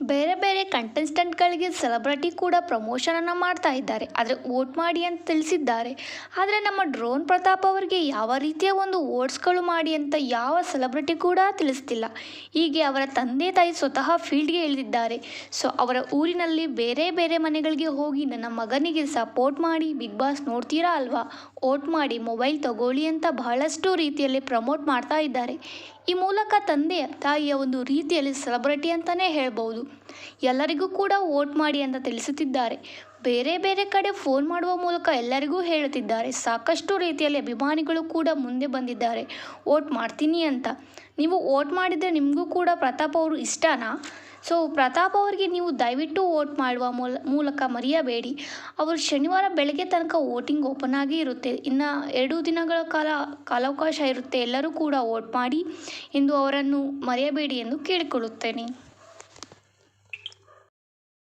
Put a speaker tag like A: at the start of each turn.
A: ಬೇರೆ ಬೇರೆ ಕಂಟೆಸ್ಟೆಂಟ್ಗಳಿಗೆ ಸೆಲೆಬ್ರಿಟಿ ಕೂಡ ಪ್ರಮೋಷನನ್ನು ಮಾಡ್ತಾ ಇದ್ದಾರೆ. ಆದರೆ ವೋಟ್ ಮಾಡಿ ಅಂತ ತಿಳಿಸಿದ್ದಾರೆ. ಆದರೆ ನಮ್ಮ ಡ್ರೋನ್ ಪ್ರತಾಪ್ ಅವರಿಗೆ ಯಾವ ರೀತಿಯ ಒಂದು ವೋಟ್ಸ್ಗಳು ಮಾಡಿ ಅಂತ ಯಾವ ಸೆಲೆಬ್ರಿಟಿ ಕೂಡ ತಿಳಿಸ್ತಿಲ್ಲ. ಹೀಗೆ ಅವರ ತಂದೆ ತಾಯಿ ಸ್ವತಃ ಫೀಲ್ಡ್ಗೆ ಇಳಿದಿದ್ದಾರೆ. ಸೊ ಅವರ ಊರಿನಲ್ಲಿ ಬೇರೆ ಬೇರೆ ಮನೆಗಳಿಗೆ ಹೋಗಿ ನನ್ನ ಮಗನಿಗೆ ಸಪೋರ್ಟ್ ಮಾಡಿ ಬಿಗ್ ಬಾಸ್ ನೋಡ್ತೀರಾ ಅಲ್ವಾ? ವೋಟ್ ಮಾಡಿ ಮೊಬೈಲ್ ತಗೊಳ್ಳಿ ಅಂತ ಬಹಳಷ್ಟು ರೀತಿಯಲ್ಲಿ ಪ್ರಮೋಟ್ ಮಾಡ್ತಾ ಇದ್ದಾರೆ. ಈ ಮೂಲಕ ತಂದೆ, ತಾಯಿಯ ಒಂದು ರೀತಿಯಲ್ಲಿ ಸೆಲೆಬ್ರಿಟಿ ಅಂತಲೇ ಹೇಳ್ಬೋದು ಎಲ್ಲರಿಗೂ ಕೂಡ ವೋಟ್ ಮಾಡಿ ಅಂತ ತಿಳಿಸುತ್ತಿದ್ದಾರೆ. ಬೇರೆ ಬೇರೆ ಕಡೆ ಫೋನ್ ಮಾಡುವ ಮೂಲಕ ಎಲ್ಲರಿಗೂ ಹೇಳುತ್ತಿದ್ದಾರೆ. ಸಾಕಷ್ಟು ರೀತಿಯಲ್ಲಿ ಅಭಿಮಾನಿಗಳು ಕೂಡ ಮುಂದೆ ಬಂದಿದ್ದಾರೆ. ವೋಟ್ ಮಾಡ್ತೀನಿ ಅಂತ. ನೀವು ಓಟ್ ಮಾಡಿದರೆ ನಿಮಗೂ ಕೂಡ ಪ್ರತಾಪ್ ಅವರು ಇಷ್ಟನಾ? ಸೊ ಪ್ರತಾಪ್ ಅವರಿಗೆ ನೀವು ದಯವಿಟ್ಟು ವೋಟ್ ಮಾಡುವ ಮೂಲ, ಮೂಲಕ ಮರೆಯಬೇಡಿ. ಅವರು ಶನಿವಾರ ಬೆಳಗ್ಗೆ ತನಕ ವೋಟಿಂಗ್ ಓಪನ್ ಆಗಿ ಇರುತ್ತೆ. ಇನ್ನು ಎರಡು ದಿನಗಳ ಕಾಲ ಕಾಲಾವಕಾಶ ಇರುತ್ತೆ. ಎಲ್ಲರೂ ಕೂಡ ವೋಟ್ ಮಾಡಿ ಎಂದು ಅವರನ್ನು ಮರೆಯಬೇಡಿ ಎಂದು ಕೇಳಿಕೊಳ್ಳುತ್ತೇನೆ.